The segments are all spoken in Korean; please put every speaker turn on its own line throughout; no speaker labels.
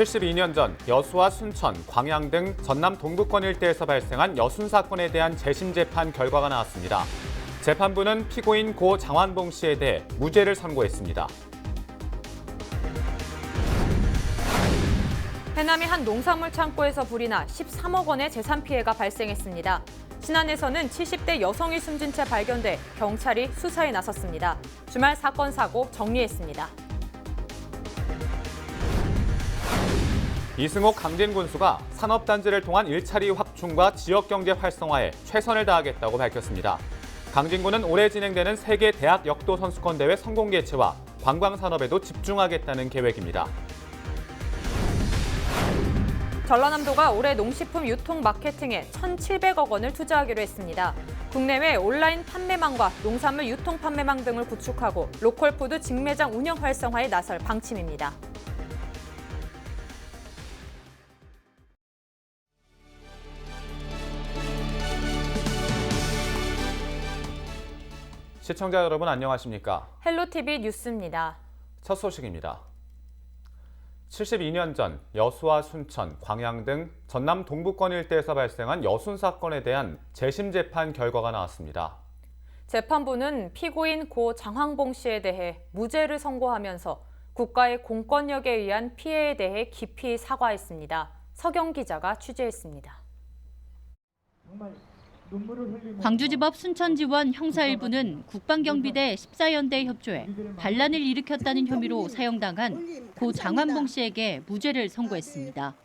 72년 전 여수와 순천, 광양 등 전남 동부권 일대에서 발생한 여순 사건에 대한 재심 재판 결과가 나왔습니다. 재판부는 피고인 고 장환봉 씨에 대해 무죄를 선고했습니다.
해남의 한 농산물 창고에서 불이 나 13억 원의 재산 피해가 발생했습니다. 신안에서는 70대 여성이 숨진 채 발견돼 경찰이 수사에 나섰습니다. 주말 사건 사고 정리했습니다.
이승옥 강진 군수가 산업단지를 통한 일자리 확충과 지역경제 활성화에 최선을 다하겠다고 밝혔습니다. 강진군은 올해 진행되는 세계 대학 역도 선수권 대회 성공 개최와 관광 산업에도 집중하겠다는 계획입니다.
전라남도가 올해 농식품 유통 마케팅에 1,700억 원을 투자하기로 했습니다. 국내외 온라인 판매망과 농산물 유통 판매망 등을 구축하고 로컬 푸드 직매장 운영 활성화에 나설 방침입니다.
시청자 여러분 안녕하십니까?
헬로티비 뉴스입니다.
첫 소식입니다. 72년 전 여수와 순천, 광양 등 전남 동부권 일대에서 발생한 여순 사건에 대한 재심 재판 결과가 나왔습니다.
재판부는 피고인 고 장황봉 씨에 대해 무죄를 선고하면서 국가의 공권력에 의한 피해에 대해 깊이 사과했습니다. 서경 기자가 취재했습니다.
광주지법 순천지원 형사 1부는 국방경비대 14연대 협조에 반란을 일으켰다는 혐의로 사형당한 고 장환봉 씨에게 무죄를 선고했습니다.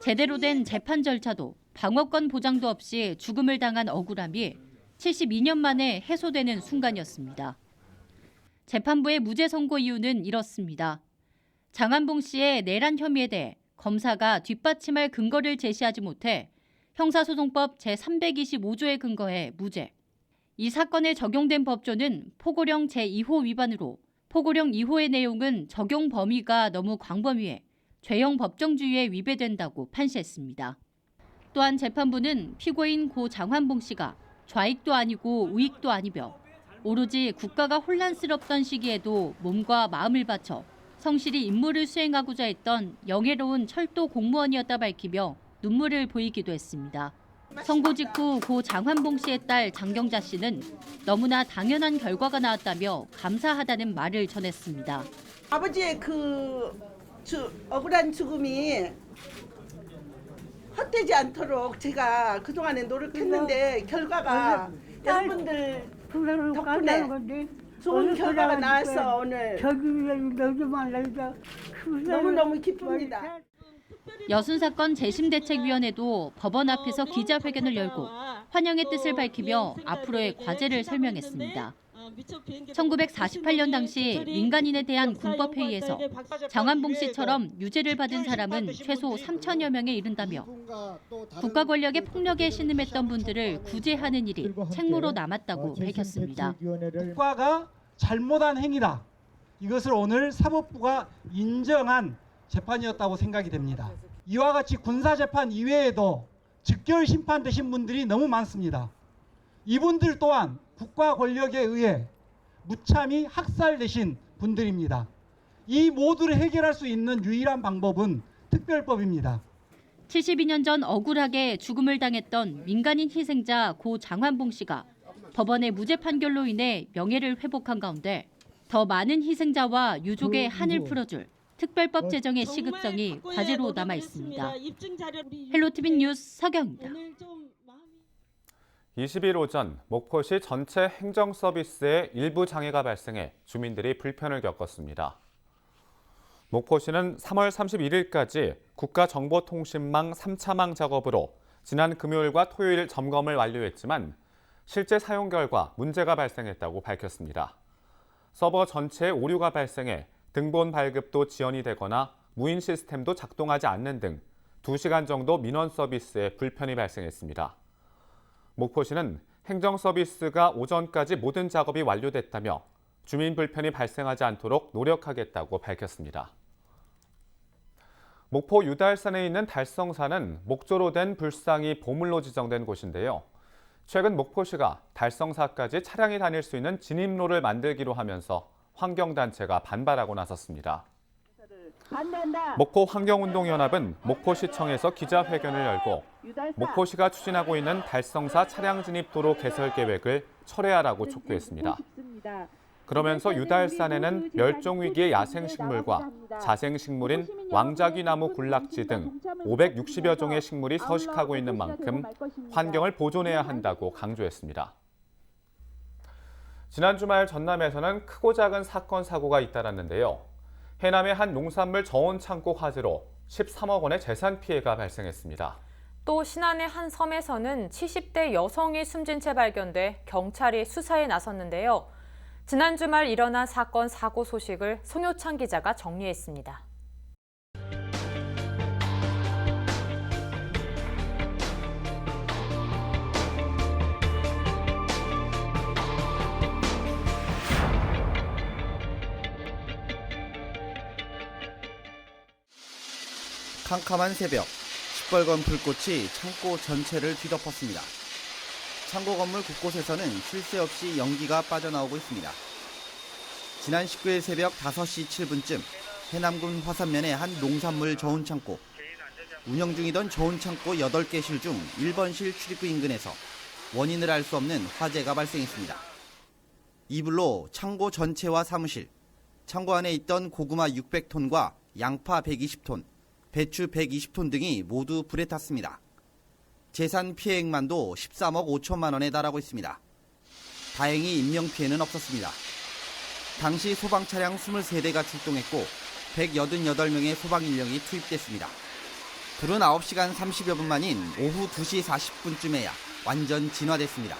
제대로 된 재판 절차도 방어권 보장도 없이 죽음을 당한 억울함이 72년 만에 해소되는 순간이었습니다. 재판부의 무죄 선고 이유는 이렇습니다. 장환봉 씨의 내란 혐의에 대해 검사가 뒷받침할 근거를 제시하지 못해 형사소송법 제325조에 근거해 무죄. 이 사건에 적용된 법조는 포고령 제2호 위반으로 포고령 2호의 내용은 적용 범위가 너무 광범위해 죄형 법정주의에 위배된다고 판시했습니다. 또한 재판부는 피고인 고 장환봉 씨가 좌익도 아니고 우익도 아니며 오로지 국가가 혼란스럽던 시기에도 몸과 마음을 바쳐 성실히 임무를 수행하고자 했던 영예로운 철도 공무원이었다 밝히며 눈물을 보이기도 했습니다. 선고 직후 고 장환봉 씨의 딸 장경자 씨는 너무나 당연한 결과가 나왔다며 감사하다는 말을 전했습니다.
아버지의 그 주, 억울한 죽음이 헛되지 않도록 제가 그동안에 노력했는데 결과가 여러분들 덕분에 좋은 결과가 나와서 오늘 너무너무 기쁩니다.
여순 사건 재심 대책위원회도 법원 앞에서 기자회견을 열고 환영의 뜻을 밝히며 앞으로의 과제를 설명했습니다. 1948년 당시 민간인에 대한 군법회의에서 장환봉 씨처럼 유죄를 받은 사람은 최소 3천여 명에 이른다며 국가 권력의 폭력에 신음했던 분들을 구제하는 일이 책무로 남았다고 밝혔습니다.
국가가 잘못한 행위다. 이것을 오늘 사법부가 인정한 재판이었다고 생각이 됩니다. 이와 같이 군사 재판 이외에도 즉결 심판되신 분들이 너무 많습니다. 이분들 또한 국가 권력에 의해 무참히 학살되신 분들입니다. 이 모두를 해결할 수 있는 유일한 방법은 특별법입니다.
72년 전 억울하게 죽음을 당했던 민간인 희생자 고 장환봉 씨가 법원의 무죄 판결로 인해 명예를 회복한 가운데 더 많은 희생자와 유족의 한을 풀어줄 특별법 제정의 시급성이 과제로 남아 있습니다. 헬로티비 뉴스 서경입니다.
20일 오전 목포시 전체 행정 서비스에 일부 장애가 발생해 주민들이 불편을 겪었습니다. 목포시는 3월 31일까지 국가정보통신망 3차망 작업으로 지난 금요일과 토요일 점검을 완료했지만 실제 사용 결과 문제가 발생했다고 밝혔습니다. 서버 전체에 오류가 발생해 등본 발급도 지연이 되거나 무인 시스템도 작동하지 않는 등 2시간 정도 민원 서비스에 불편이 발생했습니다. 목포시는 행정 서비스가 오전까지 모든 작업이 완료됐다며 주민 불편이 발생하지 않도록 노력하겠다고 밝혔습니다. 목포 유달산에 있는 달성산은 목조로 된 불상이 보물로 지정된 곳인데요. 최근 목포시가 달성사까지 차량이 다닐 수 있는 진입로를 만들기로 하면서 환경단체가 반발하고 나섰습니다. 목포 환경운동연합은 목포시청에서 기자회견을 열고 목포시가 추진하고 있는 달성사 차량 진입 도로 개설 계획을 철회하라고 촉구했습니다. 그러면서 유달산에는 멸종위기의 야생식물과 자생식물인 왕자귀나무 군락지 등 560여 종의 식물이 서식하고 있는 만큼 환경을 보존해야 한다고 강조했습니다. 지난 주말 전남에서는 크고 작은 사건 사고가 잇따랐는데요. 해남의 한 농산물 저온 창고 화재로 13억 원의 재산 피해가 발생했습니다.
또 신안의 한 섬에서는 70대 여성이 숨진 채 발견돼 경찰이 수사에 나섰는데요. 지난 주말 일어난 사건 사고 소식을 송효창 기자가 정리했습니다.
캄캄한 새벽, 시뻘건 불꽃이 창고 전체를 뒤덮었습니다. 창고 건물 곳곳에서는 쉴 새 없이 연기가 빠져나오고 있습니다. 지난 19일 새벽 5시 7분쯤 해남군 화산면의 한 농산물 저온 창고, 운영 중이던 저온 창고 8개 실 중 1번 실 출입구 인근에서 원인을 알 수 없는 화재가 발생했습니다. 이불로 창고 전체와 사무실, 창고 안에 있던 고구마 600톤과 양파 120톤, 배추 120톤 등이 모두 불에 탔습니다. 재산 피해액만도 13억 5천만 원에 달하고 있습니다. 다행히 인명 피해는 없었습니다. 당시 소방 차량 23대가 출동했고 188명의 소방 인력이 투입됐습니다. 불은 9시간 30여 분 만인 오후 2시 40분쯤에야 완전 진화됐습니다.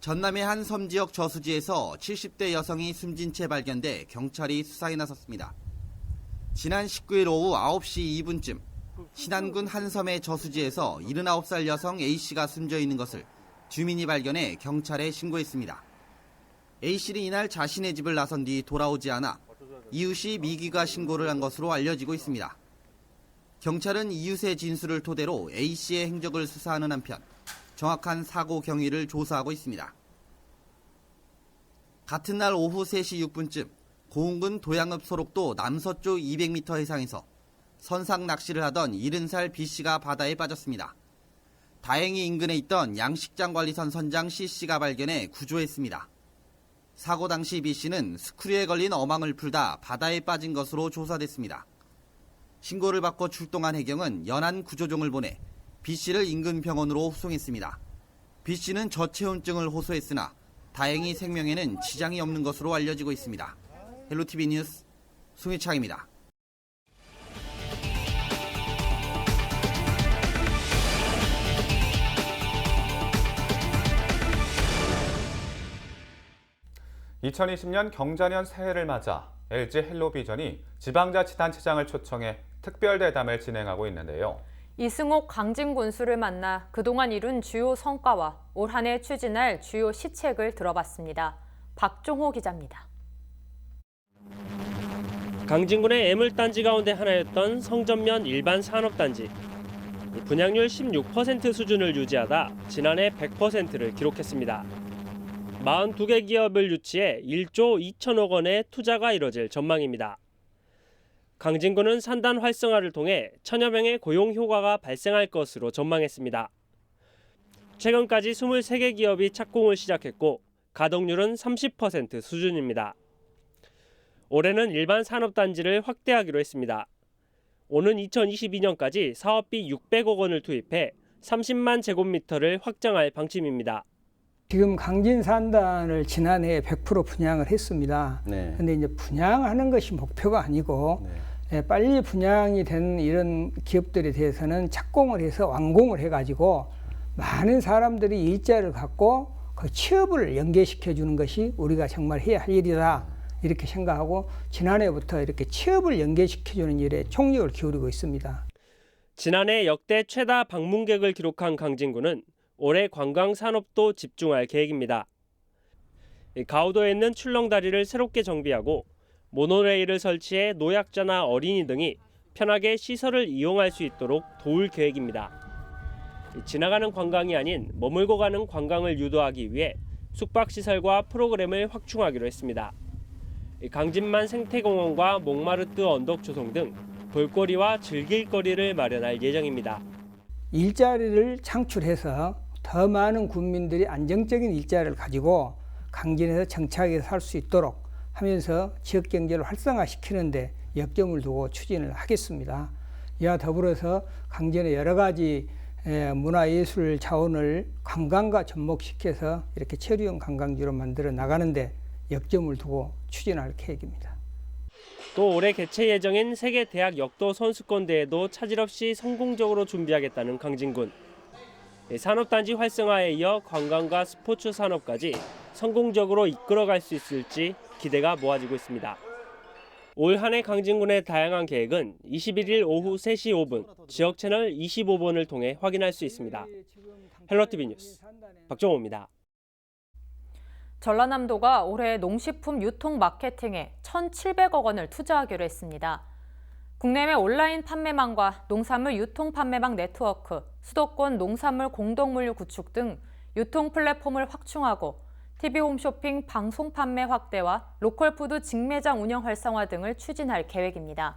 전남의 한 섬 지역 저수지에서 70대 여성이 숨진 채 발견돼 경찰이 수사에 나섰습니다. 지난 19일 오후 9시 2분쯤 신안군 한 섬의 저수지에서 79살 여성 A씨가 숨져 있는 것을 주민이 발견해 경찰에 신고했습니다. A씨는 이날 자신의 집을 나선 뒤 돌아오지 않아 이웃이 미기가 신고를 한 것으로 알려지고 있습니다. 경찰은 이웃의 진술을 토대로 A씨의 행적을 수사하는 한편 정확한 사고 경위를 조사하고 있습니다. 같은 날 오후 3시 6분쯤 고흥군 도양읍 소록도 남서쪽 200m 해상에서 선상 낚시를 하던 70살 B씨가 바다에 빠졌습니다. 다행히 인근에 있던 양식장 관리선 선장 C씨가 발견해 구조했습니다. 사고 당시 B씨는 스크류에 걸린 어망을 풀다 바다에 빠진 것으로 조사됐습니다. 신고를 받고 출동한 해경은 연안 구조종을 보내 B씨를 인근 병원으로 후송했습니다. B씨는 저체온증을 호소했으나 다행히 생명에는 지장이 없는 것으로 알려지고 있습니다. 헬로티비 뉴스 송희창입니다.
(2020년) 경자년 새해를 맞아 LG 헬로비전이 지방자치단체장을 초청해 특별 대담을 진행하고 있는데요.
이승옥 강진 군수를 만나 그동안 이룬 주요 성과와 올 한 해 추진할 주요 시책을 들어봤습니다. 박종호 기자입니다.
강진군의 애물단지 가운데 하나였던 성전면 일반 산업단지. 분양률 16% 수준을 유지하다 지난해 100%를 기록했습니다. 42개 기업을 유치해 1조 2천억 원의 투자가 이뤄질 전망입니다. 강진군은 산단 활성화를 통해 천여 명의 고용 효과가 발생할 것으로 전망했습니다. 최근까지 23개 기업이 착공을 시작했고 가동률은 30% 수준입니다. 올해는 일반 산업단지를 확대하기로 했습니다. 오는 2022년까지 사업비 600억 원을 투입해 30만 제곱미터를 확장할 방침입니다.
지금 강진산단을 지난해 100% 분양을 했습니다.
네.
근데 이제 분양하는 것이 목표가 아니고 예, 빨리 분양이 된 이런 기업들에 대해서는 착공을 해서 완공을 해가지고 많은 사람들이 일자를 갖고 그 취업을 연계시켜 주는 것이 우리가 정말 해야 할 일이다 이렇게 생각하고 지난해부터 이렇게 취업을 연계시켜 주는 일에 총력을 기울이고 있습니다.
지난해 역대 최다 방문객을 기록한 강진구는 올해 관광 산업도 집중할 계획입니다. 이 가우도에 있는 출렁다리를 새롭게 정비하고 모노레일을 설치해 노약자나 어린이 등이 편하게 시설을 이용할 수 있도록 도울 계획입니다. 이 지나가는 관광이 아닌 머물고 가는 관광을 유도하기 위해 숙박시설과 프로그램을 확충하기로 했습니다. 강진만 생태공원과 몽마르트 언덕 조성 등 볼거리와 즐길 거리를 마련할 예정입니다.
일자리를 창출해서 더 많은 국민들이 안정적인 일자리를 가지고 강진에서 정착해서 살수 있도록 하면서 지역 경제를 활성화시키는데 역점을 두고 추진을 하겠습니다. 이와 더불어서 강진의 여러 가지 에, 문화예술 자원을 관광과 접목시켜서 이렇게 체류형 관광지로 만들어 나가는데 역점을 두고 추진할 계획입니다.
또 올해 개최 예정인 세계 대학 역도 선수권 대회도 차질 없이 성공적으로 준비하겠다는 강진군. 산업단지 활성화에 이어 관광과 스포츠 산업까지 성공적으로 이끌어갈 수 있을지 기대가 모아지고 있습니다. 올 한해 강진군의 다양한 계획은 21일 오후 3시 5분 지역 채널 25번을 통해 확인할 수 있습니다. 헬로티비 뉴스 박정호입니다.
전라남도가 올해 농식품 유통 마케팅에 1,700억 원을 투자하기로 했습니다. 국내외 온라인 판매망과 농산물 유통 판매망 네트워크, 수도권 농산물 공동물류 구축 등 유통 플랫폼을 확충하고 TV 홈쇼핑 방송 판매 확대와 로컬푸드 직매장 운영 활성화 등을 추진할 계획입니다.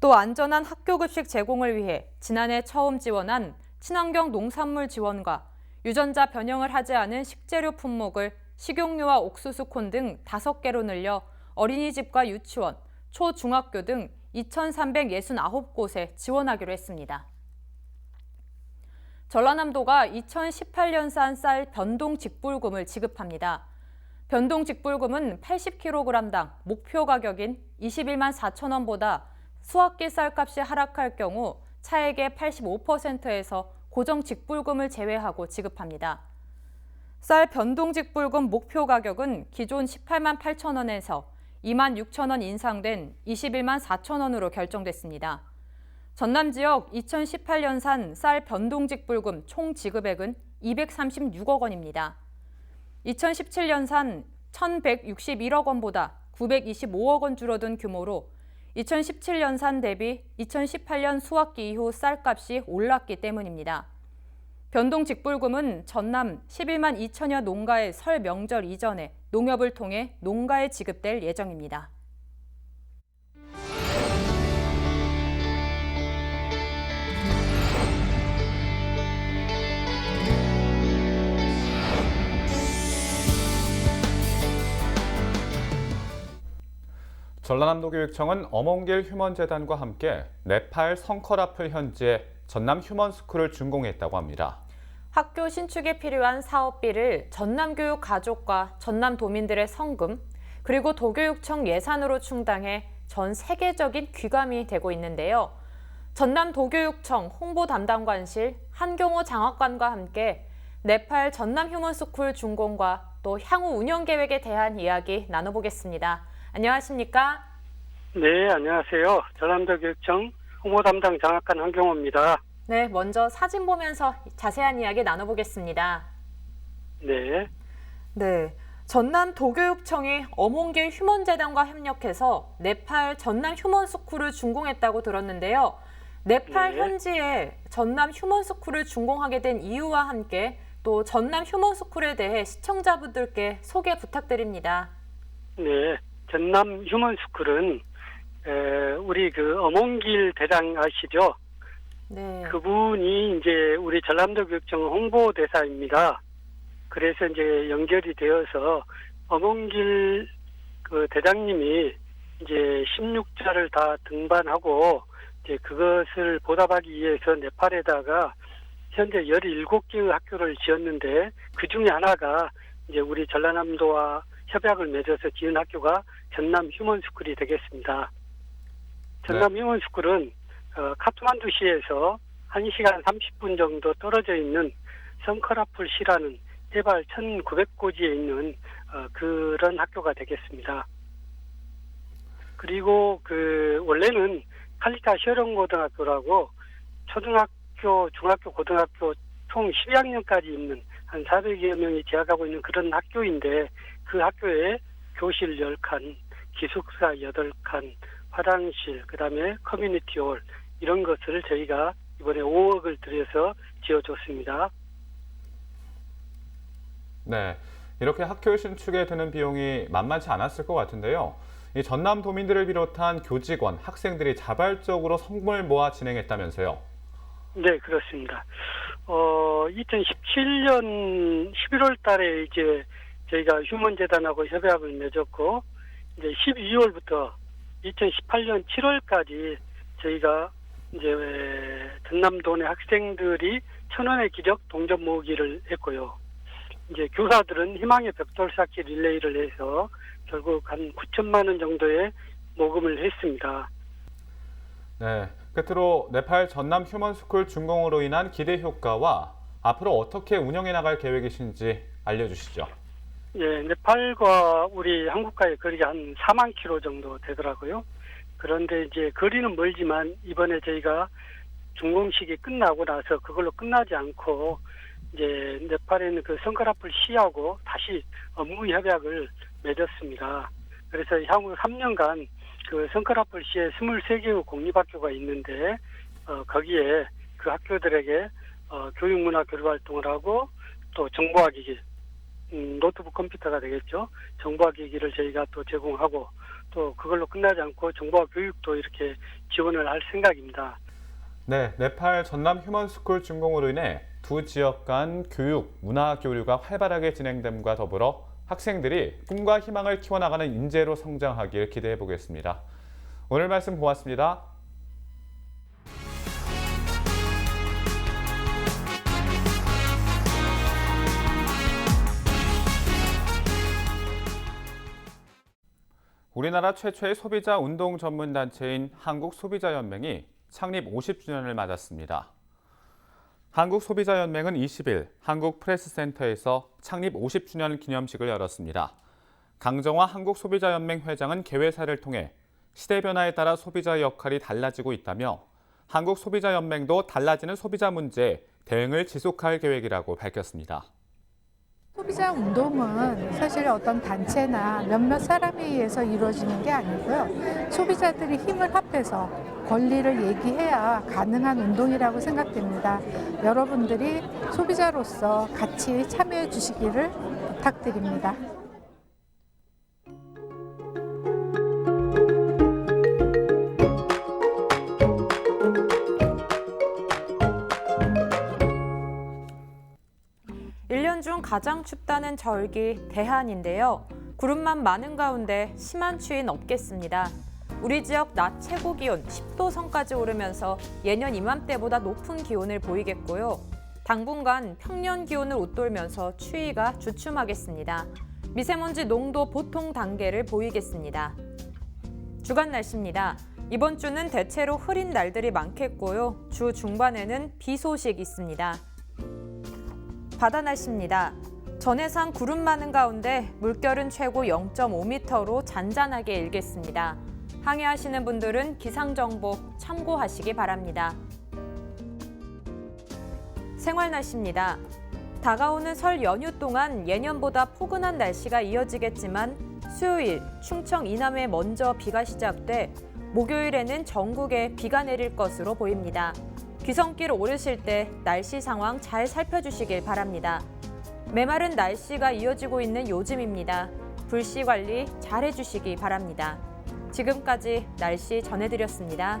또 안전한 학교 급식 제공을 위해 지난해 처음 지원한 친환경 농산물 지원과 유전자 변형을 하지 않은 식재료 품목을 식용유와 옥수수 콘 등 5개로 늘려 어린이집과 유치원, 초 중학교 등 2,369곳에 지원하기로 했습니다. 전라남도가 2018년산 쌀 변동 직불금을 지급합니다. 변동 직불금은 80kg당 목표 가격인 21만 4천 원보다 수확기 쌀값이 하락할 경우 차액의 85%에서 고정 직불금을 제외하고 지급합니다. 쌀 변동 직불금 목표 가격은 기존 18만 8천 원에서 2만 6천 원 인상된 21만 4천 원으로 결정됐습니다. 전남 지역 2018년산 쌀 변동직 불금 총 지급액은 236억 원입니다. 2017년산 1,161억 원보다 925억 원 줄어든 규모로 2017년산 대비 2018년 수확기 이후 쌀값이 올랐기 때문입니다. 변동 직불금은 전남 11만 2천여 농가의 설 명절 이전에 농협을 통해 농가에 지급될 예정입니다.
전라남도교육청은 어몽길 휴먼재단과 함께 네팔 성커라플 현지에 전남 휴먼스쿨을 준공했다고 합니다.
학교 신축에 필요한 사업비를 전남교육 가족과 전남 도민들의 성금 그리고 도교육청 예산으로 충당해 전 세계적인 귀감이 되고 있는데요. 전남 도교육청 홍보 담당관실 한경호 장학관과 함께 네팔 전남 휴먼스쿨 준공과 또 향후 운영 계획에 대한 이야기 나눠보겠습니다. 안녕하십니까?
네, 안녕하세요. 전남도 교육청 홍보 담당 장학관 한경호입니다.
네, 먼저 사진 보면서 자세한 이야기 나눠보겠습니다.
네,
네. 전남 도교육청이 어몽길 휴먼재단과 협력해서 네팔 전남 휴먼스쿨을 준공했다고 들었는데요. 네팔
네.
현지에 전남 휴먼스쿨을 준공하게 된 이유와 함께 또 전남 휴먼스쿨에 대해 시청자분들께 소개 부탁드립니다.
네. 전남 휴먼스쿨은 에, 우리 그 어몽길 대장 아시죠?
네.
그분이 이제 우리 전남도 교육청 홍보 대사입니다. 그래서 이제 연결이 되어서 어몽길 그 대장님이 이제 16자를 다 등반하고 이제 그것을 보답하기 위해서 네팔에다가 현재 17개의 학교를 지었는데 그 중에 하나가 이제 우리 전라남도와 협약을 맺어서 지은 학교가 전남 휴먼스쿨이 되겠습니다. 전남 휴먼스쿨은 어, 카트만두시에서 1시간 30분 정도 떨어져 있는 성커라풀시라는 해발 1900고지에 있는 어, 그런 학교가 되겠습니다. 그리고 그 원래는 칼리타 시어령고등학교라고 초등학교, 중학교, 고등학교 총 12학년까지 있는 한 400여 명이 재학하고 있는 그런 학교인데 그 학교에 교실 10칸, 기숙사 8칸, 화장실, 그 다음에 커뮤니티 홀 이런 것을 저희가 이번에 5억을 들여서 지어줬습니다.
네. 이렇게 학교 신축에 드는 비용이 만만치 않았을 것 같은데요. 이 전남 도민들을 비롯한 교직원, 학생들이 자발적으로 성금을 모아 진행했다면서요.
네, 그렇습니다. 어, 2017년 11월 달에 이제 저희가 휴먼재단하고 협약을 맺었고, 이제 12월부터 2018년 7월까지 저희가 이제 전남도 내 학생들이 천 원의 기력 동전 모으기를 했고요. 이제 교사들은 희망의 벽돌 쌓기 릴레이를 해서 결국 한 9천만 원 정도의 모금을 했습니다.
네, 끝으로 네팔 전남 휴먼스쿨 준공으로 인한 기대 효과와 앞으로 어떻게 운영해 나갈 계획이신지 알려주시죠.
예, 네팔과 우리 한국과의 거리가 한 4만 킬로 정도 되더라고요. 그런데 이제 거리는 멀지만 이번에 저희가 준공식이 끝나고 나서 그걸로 끝나지 않고 이제 네팔에 있는 그 성카라풀 시하고 다시 업무 협약을 맺었습니다. 그래서 향후 3년간 그 성카라풀 시에 23개의 공립학교가 있는데 어, 거기에 그 학교들에게 어, 교육문화 교류 활동을 하고 또 정보화기기 음, 노트북 컴퓨터가 되겠죠. 정보화기기를 저희가 또 제공하고 또 그걸로 끝나지 않고 정보화 교육도 이렇게 지원을 할 생각입니다.
네, 네팔 전남 휴먼스쿨 준공으로 인해 두 지역 간 교육, 문화 교류가 활발하게 진행됨과 더불어 학생들이 꿈과 희망을 키워나가는 인재로 성장하길 기대해 보겠습니다. 오늘 말씀 고맙습니다. 우리나라 최초의 소비자 운동 전문 단체인 한국소비자연맹이 창립 50주년을 맞았습니다. 한국소비자연맹은 20일 한국프레스센터에서 창립 50주년 기념식을 열었습니다. 강정화 한국소비자연맹 회장은 개회사를 통해 시대 변화에 따라 소비자의 역할이 달라지고 있다며 한국소비자연맹도 달라지는 소비자 문제에 대응을 지속할 계획이라고 밝혔습니다.
소비자 운동은 사실 어떤 단체나 몇몇 사람에 의해서 이루어지는 게 아니고요. 소비자들이 힘을 합해서 권리를 얘기해야 가능한 운동이라고 생각됩니다. 여러분들이 소비자로서 같이 참여해 주시기를 부탁드립니다.
가장 춥다는 절기 대한인데요. 구름만 많은 가운데 심한 추위는 없겠습니다. 우리 지역 낮 최고 기온 10도 선까지 오르면서 예년 이맘때보다 높은 기온을 보이겠고요. 당분간 평년 기온을 웃돌면서 추위가 주춤하겠습니다. 미세먼지 농도 보통 단계를 보이겠습니다. 주간 날씨입니다. 이번 주는 대체로 흐린 날들이 많겠고요. 주 중반에는 비 소식 있습니다. 바다 날씨입니다. 전해상 구름 많은 가운데 물결은 최고 0.5m로 잔잔하게 일겠습니다. 항해하시는 분들은 기상 정보 참고하시기 바랍니다. 생활 날씨입니다. 다가오는 설 연휴 동안 예년보다 포근한 날씨가 이어지겠지만 수요일 충청 이남에 먼저 비가 시작돼 목요일에는 전국에 비가 내릴 것으로 보입니다. 귀성길 오르실 때 날씨 상황 잘 살펴주시길 바랍니다. 메마른 날씨가 이어지고 있는 요즘입니다. 불씨 관리 잘 해주시기 바랍니다. 지금까지 날씨
전해드렸습니다.